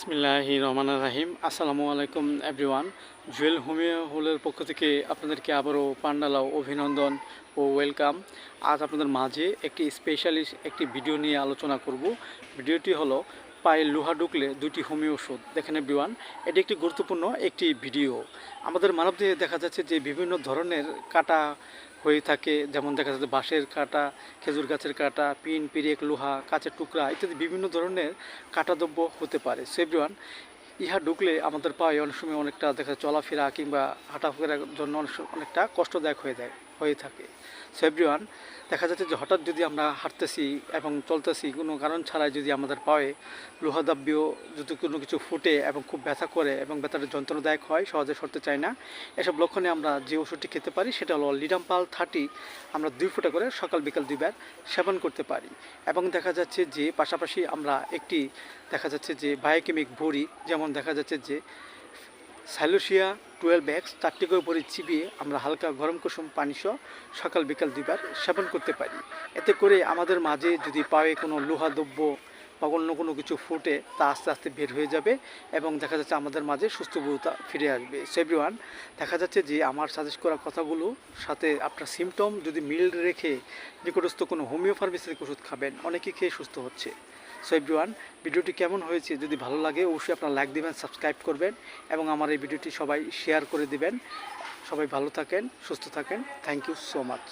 বিসমিল্লাহি রহমান রাহিম। আসসালামু আলাইকুম, এভরিওয়ান। জুয়েল হোমিও হোলের পক্ষ থেকে আপনাদেরকে আবারও পান্ডালাও অভিনন্দন ও ওয়েলকাম। আজ আপনাদের মাঝে একটি স্পেশালিস্ট একটি ভিডিও নিয়ে আলোচনা করব। ভিডিওটি হলো, পায়ে লোহা ঢুকলে দুটি হোমিও ওষুধ। দেখেন এভরিওয়ান, এটি একটি গুরুত্বপূর্ণ একটি ভিডিও। আমাদের মানবদেহে দেখা যাচ্ছে যে বিভিন্ন ধরনের কাটা হয়ে থাকে, যেমন দেখা যাচ্ছে বাঁশের কাটা, খেজুর গাছের কাটা, পিন, পিরেক, লোহা, কাঁচের টুকরা ইত্যাদি বিভিন্ন ধরনের কাটাদ্রব্য হতে পারে। সেভরিওয়ান ইহা ঢুকলে আমাদের পায়ে অনেক সময় অনেকটা দেখা চলাফেরা কিংবা হাঁটাফেরার জন্য অনেক অনেকটা কষ্টদায়ক হয়ে যায়। হয়ে থাকে। সেভরিওয়ান দেখা যাচ্ছে যে হঠাৎ যদি আমরা হাঁটতেছি এবং চলতেছি, কোনো কারণ ছাড়াই যদি আমাদের পায়ে লোহাদাব্য যদি কোনো কিছু ফুটে এবং খুব ব্যথা করে এবং ব্যথাটা যন্ত্রণাদায়ক হয়, সহজে সরতে চায় না, এসব লক্ষণে আমরা যে ওষুধটি খেতে পারি, সেটা হলো লিডাম্পাল থার্টি আমরা দুই ফুটা করে সকাল বিকাল দুইবার সেবন করতে পারি। এবং দেখা যাচ্ছে যে পাশাপাশি আমরা একটি দেখা যাচ্ছে যে বায়োকেমিক বড়ি, যেমন দেখা যাচ্ছে যে সাইলোসিয়া টুয়েলভ এক্স চারটি করে বড়ি চিবিয়ে আমরা হালকা গরম কুসুম পানি সহ সকাল বিকাল দুইবার সেবন করতে পারি। এতে করে আমাদের মাঝে যদি পায়ে কোনো লোহা দ্রব্য বা অন্য কোনো কিছু ফুটে, তা আস্তে আস্তে বের হয়ে যাবে এবং দেখা যাচ্ছে আমাদের মাঝে সুস্থবোধতা ফিরে আসবে। সেভরিওয়ান দেখা যাচ্ছে যে আমার সাজেস্ট করা কথাগুলো সাথে আপনার সিমটম যদি মিল রেখে নিকটস্থ কোনো হোমিও ফার্মেসির ওষুধ খাবেন, অনেকেই খেয়ে সুস্থ হচ্ছে। সো এভরিওয়ান ভিডিওটি কেমন হয়েছে? যদি ভালো লাগে, অবশ্যই আপনার লাইক দেবেন সাবস্ক্রাইব করবেন এবং আমার এই ভিডিওটি সবাই শেয়ার করে দেবেন। সবাই ভালো থাকেন, সুস্থ থাকেন। Thank you so much